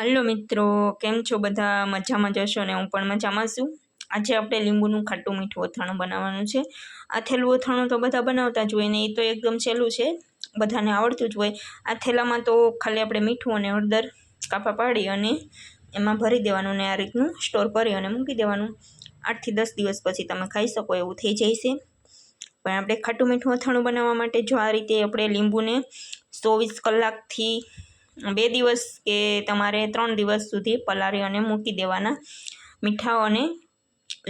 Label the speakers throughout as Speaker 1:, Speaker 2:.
Speaker 1: Hello મિત્રો, કેમ છો બધા? મજામાં જશો ને હું પણ મજામાં છું. આજે આપણે લીંબુનું ખાટું મીઠું અથાણું બનાવવાનું છે. આ થેલું અથાણું તો બધા બનાવતા જ હોય ને એ તો એકદમ સહેલું છે. બધાને આવડતું જ હોય. આ થેલામાં તો ખાલી આપણે મીઠું અને હળદર કાપા પાડી અને એમાં ભરી દેવાનું ને આ રીતનું સ્ટોર કરી અને મૂકી દેવાનું. આઠથી દસ દિવસ પછી તમે ખાઈ શકો, એવું થઈ છે પણ આપણે ખાટું મીઠું અથાણું બનાવવા માટે જો આ રીતે આપણે લીંબુને ચોવીસ કલાકથી બે દિવસ કે તમારે ત્રણ દિવસ સુધી પલાળી અને મૂકી દેવાના. મીઠા અને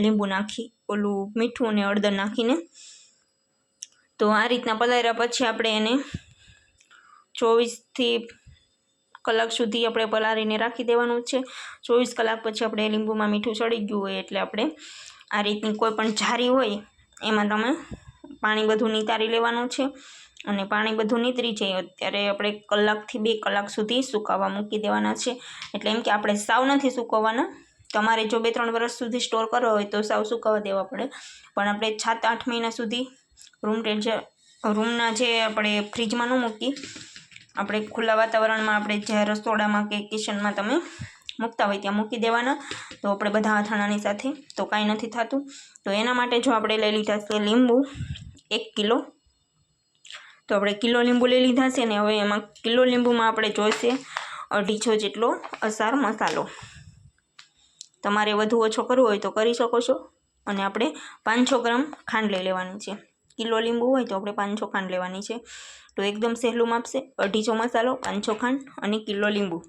Speaker 1: લીંબુ નાખી, ઓલું મીઠું અને હળદર નાખીને. તો આ રીતના પલાળ્યા પછી આપણે એને ચોવીસથી કલાક સુધી આપણે પલાળીને રાખી દેવાનું છે. ચોવીસ કલાક પછી આપણે લીંબુમાં મીઠું ચડી ગયું હોય એટલે આપણે આ રીતની કોઈ પણ જારી હોય, એમાં તમે પાણી બધું નિતારી લેવાનું છે. અને પાણી બધું નીતરી જાય અત્યારે આપણે કલાકથી બે કલાક સુધી સુકાવવા મૂકી દેવાના છે. એટલે એમ કે આપણે સાવ નથી સુકવવાના. તમારે જો બે ત્રણ વર્ષ સુધી સ્ટોર કરવો હોય તો સાવ સુકાવવા દેવા પડે. પણ આપણે સાત આઠ મહિના સુધી રૂમ ટેમ્પરેચર રૂમના જે આપણે ફ્રીજમાં ન મૂકી આપણે ખુલ્લા વાતાવરણમાં આપણે જ્યાં રસોડામાં કે કિચનમાં તમે મૂકતા હોય ત્યાં મૂકી દેવાના. તો આપણે બધા અથાણાની સાથે તો કાંઈ નથી થતું. તો એના માટે જો આપણે લઈ લીધા છે લીંબુ, એક કિલો તો આપણે કિલો લીંબુ લઈ લીધા છે ને હવે એમાં કિલો લીંબુમાં આપણે જોઈશે અઢીસો જેટલો અસાર મસાલો. તમારે વધુ ઓછો કરવો હોય તો કરી શકો છો. અને આપણે પાંચસો ગ્રામ ખાંડ લઈ લેવાની છે. કિલો લીંબુ હોય તો આપણે પાંચસો ખાંડ લેવાની છે. તો એકદમ સહેલું માપશે. અઢીસો મસાલો, પાંચસો ખાંડ અને કિલો લીંબુ.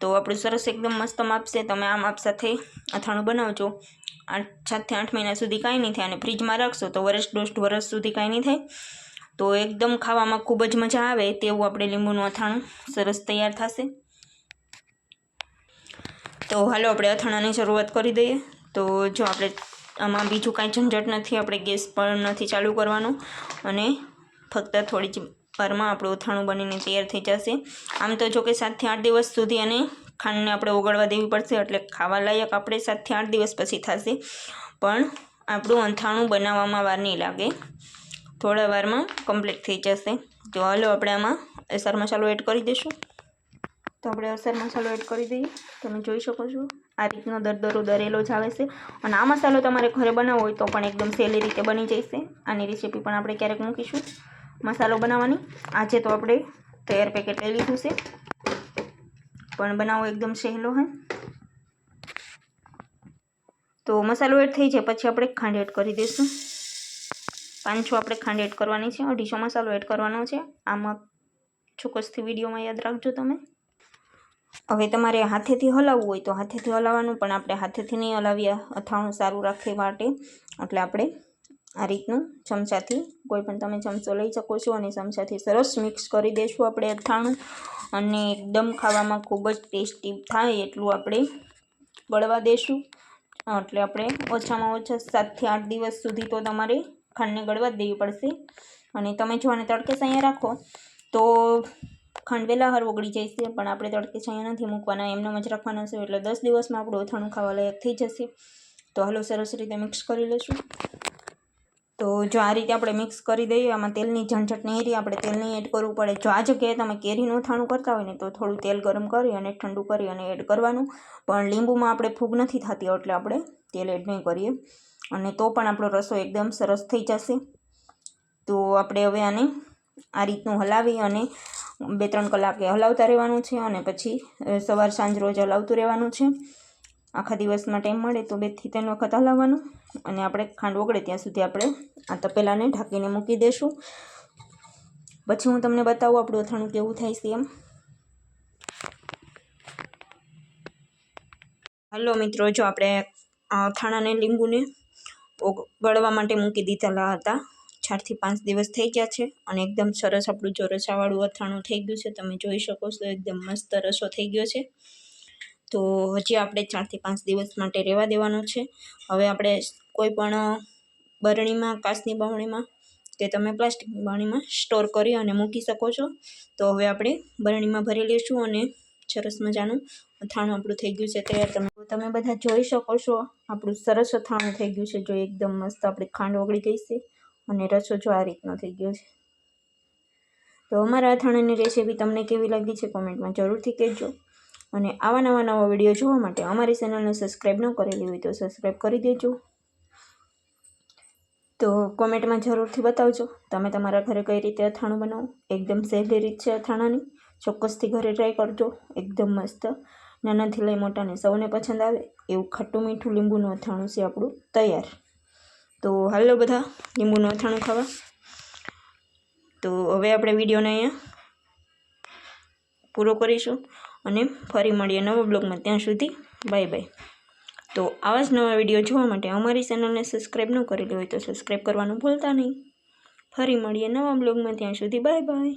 Speaker 1: તો આપણું સરસ એકદમ મસ્ત માપશે. તમે આ માપ સાથે અથાણું બનાવજો. આઠ સાતથી આઠ મહિના સુધી કાંઈ નહીં થાય અને ફ્રીજમાં રાખશો તો વર્ષ દોઢ વર્ષ સુધી કાંઈ નહીં થાય. તો એકદમ ખાવામાં ખૂબ જ મજા આવે તેવું આપણે લીંબુનું અથાણું. સરસ તૈયાર થશે. તો હાલો આપણે અથાણાની શરૂઆત કરી દઈએ. તો જો આપણે આમાં બીજું કાંઈ ઝંઝટ નથી, આપણે ગેસ પણ નથી ચાલુ કરવાનું. અને ફક્ત થોડી જ વારમાં આપણું અથાણું બનીને તૈયાર થઈ જશે. આમ તો જો કે સાતથી આઠ દિવસ સુધી અને ખાંડને આપણે ઓગળવા દેવી પડશે, એટલે ખાવા લાયક આપણે સાતથી આઠ દિવસ પછી થશે. પણ આપણું અથાણું બનાવવામાં વાર નહીં લાગે. થોડા વારમાં કમ્પ્લીટ થઈ જશે. તો હાલો આપણે આમાં અસર મસાલો એડ કરી દઈશું. તો આપણે અસર મસાલો એડ કરી દઈએ. તમે જોઈ શકો છો, આ રીતનો દરદરો દરેલો જ આવે છે. અને આ મસાલો તમારે ઘરે બનાવવો હોય તો પણ એકદમ સહેલી રીતે બની જશે. આની રેસીપી પણ આપણે ક્યારેક મૂકીશું. મસાલો બનાવવાની. આજે તો આપણે તૈયાર પેકેટ લઈ લીધું છે. પણ બનાવો એકદમ સહેલો હે. તો મસાલો એડ થઈ જાય, પછી આપણે ખાંડ એડ કરી દઈશું. પાંચસો આપણે ખાંડ એડ કરવાની છે, અઢીસો મસાલો એડ કરવાનો છે. આમાં ચોક્કસથી વિડીયોમાં યાદ રાખજો તમે. હવે તમારે હાથેથી હલાવવું હોય તો હાથેથી હલાવવાનું, પણ આપણે હાથેથી નહીં હલાવીએ. અથાણું સારું રાખે માટે. એટલે આપણે આ રીતનું ચમચાથી કોઈ પણ તમે ચમચો લઈ શકો છો અને ચમચાથી સરસ મિક્સ કરી દઈશું આપણે અથાણું. અને એકદમ ખાવામાં ખૂબ જ ટેસ્ટી થાય એટલું આપણે બળવા દઈશું એટલે આપણે ઓછામાં ઓછા સાતથી આઠ દિવસ સુધી તો તમારે ખાંડને ગળવા જ દેવી પડશે. અને તમે જો આને તડકે અહીંયા રાખો, તો ખાંડ વહેલા હર ઓગળી જશે. પણ આપણે તડકે અહીંયા નથી મૂકવાના, એમને જ રાખવાના છે. એટલે દસ દિવસમાં આપણું અથાણું ખાવા લાયક થઈ જશે. તો હલો સરસ રીતે મિક્સ કરી લઈશું તો જો આ રીતે આપણે મિક્સ કરી દઈએ, આમાં તેલની ઝંઝટ નહીં રહી આપણે તેલ નહીં એડ કરવું પડે. જો આ જગ્યાએ તમે કેરીનું થાણું કરતા હોય ને, તો થોડું તેલ ગરમ કરી અને ઠંડુ કરી અને એડ કરવાનું. પણ લીંબુમાં આપણે ફૂગ નથી થતી, એટલે આપણે તેલ એડ નહીં કરીએ. અને તો પણ આપણો રસો એકદમ સરસ થઈ જશે. તો આપણે હવે આને આ રીતનું હલાવી અને બે ત્રણ કલાકે હલાવતા રહેવાનું છે અને પછી સવાર સાંજ રોજ હલાવતું રહેવાનું છે. આખા દિવસમાં ટાઈમ મળે તો બેથી ત્રણ વખત હલાવવાનું અને આપણે ખાંડ ઓગળે ત્યાં સુધી આપણે આ તપેલાને ઢાંકીને મૂકી દઈશું પછી હું તમને બતાવું આપણું અથાણું કેવું થાય છે એમ. હલો મિત્રો, જો આપણે અથાણાને લીંબુને ગળવા માટે મૂકી દીધેલા હતા. ચારથી પાંચ દિવસ થઈ ગયા છે અને એકદમ સરસ આપણું જો રસાવાળું અથાણું થઈ ગયું છે. તમે જોઈ શકો છો, એકદમ મસ્ત રસો થઈ ગયો છે. તો હજી આપણે ચારથી પાંચ દિવસ માટે રહેવા દેવાનું છે. હવે આપણે કોઈ પણ બરણીમાં, કાચની બરણીમાં કે તમે પ્લાસ્ટિકની બરણીમાં સ્ટોર કરી અને મૂકી શકો છો. તો હવે આપણે બરણીમાં ભરી લઈશું અને સરસ મજાનું અથાણું આપણું થઈ ગયું છે તૈયાર તમે તમે બધા જોઈ શકો છો. આપણું સરસ અથાણું થઈ ગયું છે. જો એકદમ મસ્ત આપણી ખાંડ ઓગળી ગઈ છે અને રસો જો આ રીતનો થઈ ગયો છે. તો અમારા અથાણાની રેસીપી તમને કેવી લાગી છે કોમેન્ટમાં જરૂરથી કહેજો. અને આવા નવા નવા વીડિયો જોવા માટે અમારી ચેનલને સબસ્ક્રાઈબ ન કરેલી હોય તો સબસ્ક્રાઈબ કરી દેજો. તો કોમેન્ટમાં જરૂરથી બતાવજો. તમે તમારા ઘરે કઈ રીતે અથાણું બનાવો? એકદમ સહેલી રીત છે અથાણાની. ચોક્કસથી ઘરે ટ્રાય કરજો. એકદમ મસ્ત. નાનાથી લઈ મોટાને સૌને પસંદ આવે એવું ખાટું મીઠું લીંબુનું અથાણું છે આપણું તૈયાર. તો હાલો બધા લીંબુનું અથાણું ખાવા. તો હવે આપણે વિડીયોને અહીંયા પૂરો કરીશું અને ફરી મળીએ નવા બ્લોગમાં ત્યાં સુધી. Bye bye. તો આવા જ નવા વીડિયો જોવા માટે અમારી ચેનલને સબસ્ક્રાઈબ ન કરેલી હોય તો સબસ્ક્રાઈબ કરવાનું ભૂલતા નહીં. ફરી મળીએ નવા બ્લોગમાં ત્યાં સુધી. Bye bye.